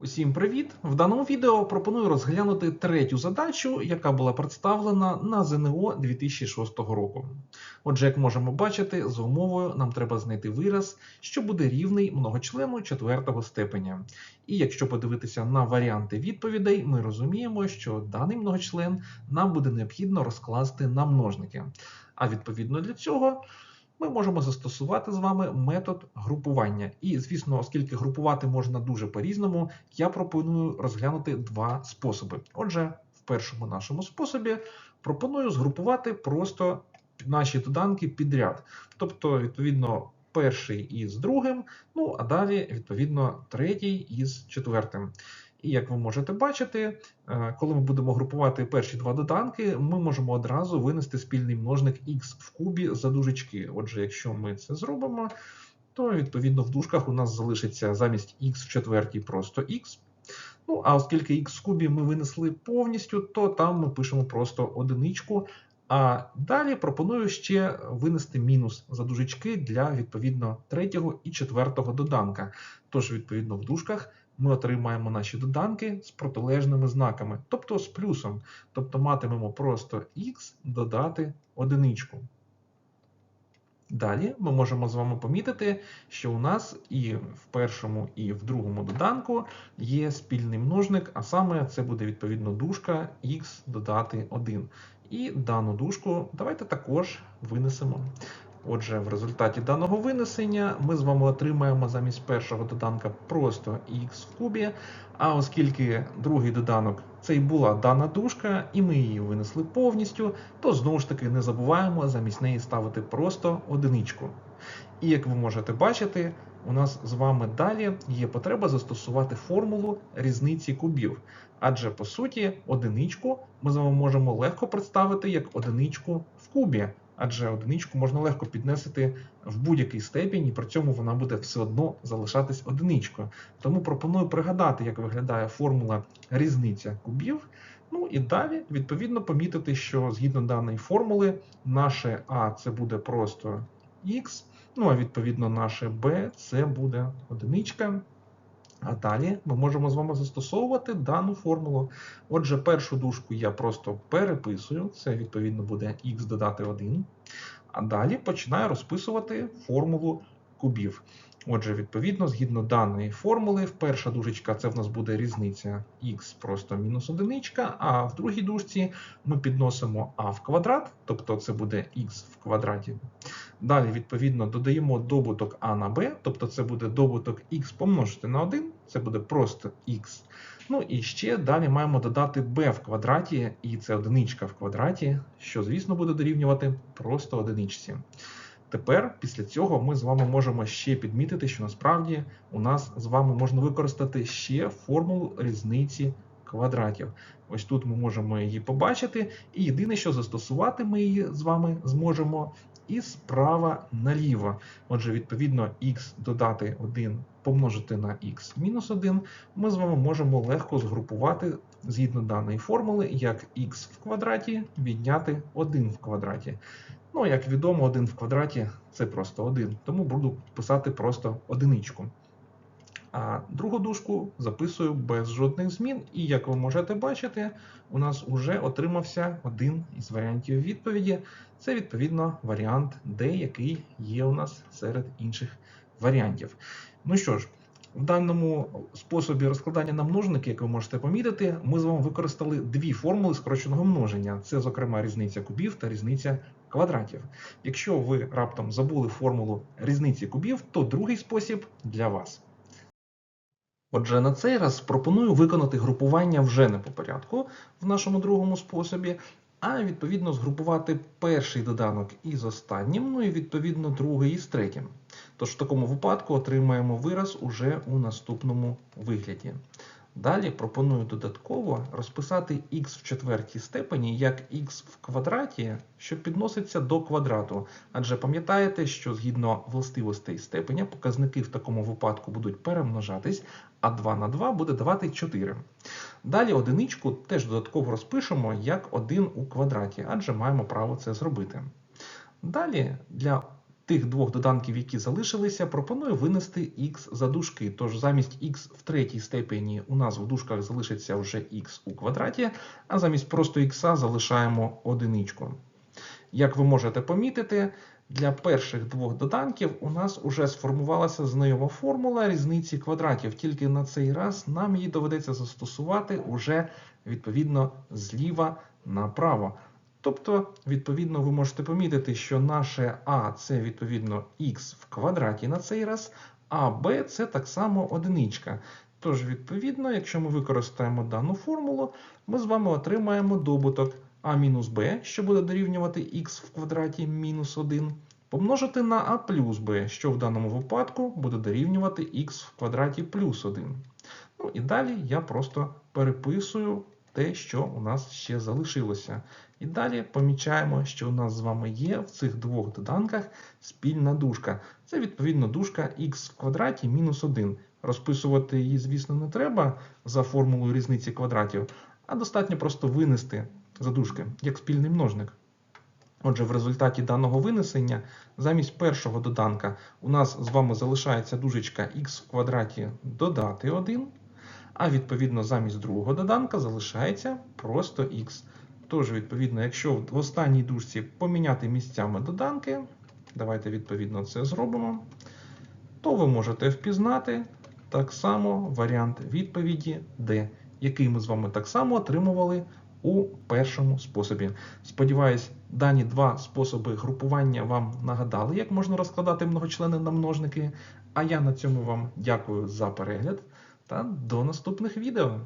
Усім привіт! В даному відео пропоную розглянути третю задачу, яка була представлена на ЗНО 2006 року. Отже, як можемо бачити, за умовою нам треба знайти вираз, що буде рівний многочлену четвертого степеня. І якщо подивитися на варіанти відповідей, ми розуміємо, що даний многочлен нам буде необхідно розкласти на множники. А відповідно для цього ми можемо застосувати з вами метод групування. І, звісно, оскільки групувати можна дуже по-різному, я пропоную розглянути два способи. Отже, в першому нашому способі пропоную згрупувати просто наші доданки підряд. Тобто, відповідно, перший із другим, ну а далі, відповідно, третій із четвертим. І як ви можете бачити, е, коли ми будемо групувати перші два доданки, ми можемо одразу винести спільний множник х в кубі за дужечки. Отже, якщо ми це зробимо, то відповідно в дужках у нас залишиться замість х в четвертій просто х. Ну, а оскільки х в кубі ми винесли повністю, то там ми пишемо просто одиничку. А далі пропоную ще винести мінус за дужечки для відповідно третього і четвертого доданка. Тож, відповідно, в дужках ми отримаємо наші доданки з протилежними знаками, тобто з плюсом. Тобто матимемо просто х додати одиничку. Далі ми можемо з вами помітити, що у нас і в першому, і в другому доданку є спільний множник, а саме це буде відповідно дужка х додати 1. І дану дужку давайте також винесемо. Отже, в результаті даного винесення ми з вами отримаємо замість першого доданка просто х в кубі. А оскільки другий доданок це і була дана дужка, і ми її винесли повністю, то знову ж таки не забуваємо замість неї ставити просто одиничку. І як ви можете бачити, у нас з вами далі є потреба застосувати формулу різниці кубів. Адже по суті, одиничку ми з вами можемо легко представити як одиничку в кубі адже одиничку можна легко піднести в будь-який степінь, і при цьому вона буде все одно залишатись одиничкою. Тому пропоную пригадати, як виглядає формула різниця кубів. Ну і далі, відповідно, помітити, що згідно даної формули, наше А це буде просто х, ну а відповідно наше Б це буде одиничка. А далі ми можемо з вами застосовувати дану формулу. Отже, першу дужку я просто переписую, це відповідно буде х додати 1. А далі починаю розписувати формулу кубів. Отже, відповідно, згідно даної формули, перша дужечка це в нас буде різниця х просто мінус одиничка, а в другій дужці ми підносимо а в квадрат, тобто це буде х в квадраті. Далі, відповідно, додаємо добуток а на b, тобто це буде добуток х помножити на 1, це буде просто х. Ну і ще далі маємо додати b в квадраті, і це одиничка в квадраті, що, звісно, буде дорівнювати просто одиничці. Тепер, після цього, ми з вами можемо ще підмітити, що насправді у нас з вами можна використати ще формулу різниці квадратів. Ось тут ми можемо її побачити. І єдине, що застосувати ми її з вами зможемо і справа наліво. Отже, відповідно, х додати 1 помножити на х мінус 1, ми з вами можемо легко згрупувати згідно даної формули, як х в квадраті відняти 1 в квадраті. Ну, як відомо, 1 в квадраті це просто 1, тому буду писати просто одиничку. А другу дужку записую без жодних змін, і як ви можете бачити, у нас вже отримався один із варіантів відповіді. Це, відповідно, варіант D, який є у нас серед інших варіантів. Ну що ж, в даному способі розкладання на множники, як ви можете помітити, ми з вами використали дві формули скороченого множення. Це, зокрема, різниця кубів та різниця квадратів. Якщо ви раптом забули формулу різниці кубів, то другий спосіб для вас. Отже, на цей раз пропоную виконати групування вже не по порядку в нашому другому способі, а відповідно згрупувати перший доданок із останнім, ну і відповідно другий із третім. Тож в такому випадку отримаємо вираз уже у наступному вигляді. Далі пропоную додатково розписати х в четвертій степені як х в квадраті, що підноситься до квадрату. Адже пам'ятаєте, що згідно властивостей степеня показники в такому випадку будуть перемножатись, а 2 на 2 буде давати 4. Далі одиничку теж додатково розпишемо як 1 у квадраті, адже маємо право це зробити. Далі для тих двох доданків, які залишилися, пропоную винести х за дужки. Тож замість х в третій степені у нас в дужках залишиться вже х у квадраті, а замість просто х залишаємо одиничку. Як ви можете помітити, для перших двох доданків у нас вже сформувалася знайома формула різниці квадратів, тільки на цей раз нам її доведеться застосувати уже відповідно зліва направо. Тобто, відповідно, ви можете помітити, що наше а це відповідно х в квадраті на цей раз, а b це так само одиничка. Тож, відповідно, якщо ми використаємо дану формулу, ми з вами отримаємо добуток а мінус b, що буде дорівнювати х в квадраті мінус 1, помножити на а плюс b, що в даному випадку буде дорівнювати х в квадраті плюс 1. Ну і далі я просто переписую те, що у нас ще залишилося. І далі помічаємо, що у нас з вами є в цих двох доданках спільна дужка. Це відповідно дужка х в квадраті мінус 1. Розписувати її, звісно, не треба за формулою різниці квадратів, а достатньо просто винести задушки як спільний множник. Отже, в результаті даного винесення замість першого доданка у нас з вами залишається дужечка х в квадраті додати 1, а відповідно замість другого доданка залишається просто х. Тож, відповідно, якщо в останній дужці поміняти місцями доданки, давайте відповідно це зробимо, то ви можете впізнати так само варіант відповіді D, який ми з вами так само отримували у першому способі. Сподіваюсь, дані два способи групування вам нагадали, як можна розкладати многочлени на множники. А я на цьому вам дякую за перегляд та до наступних відео.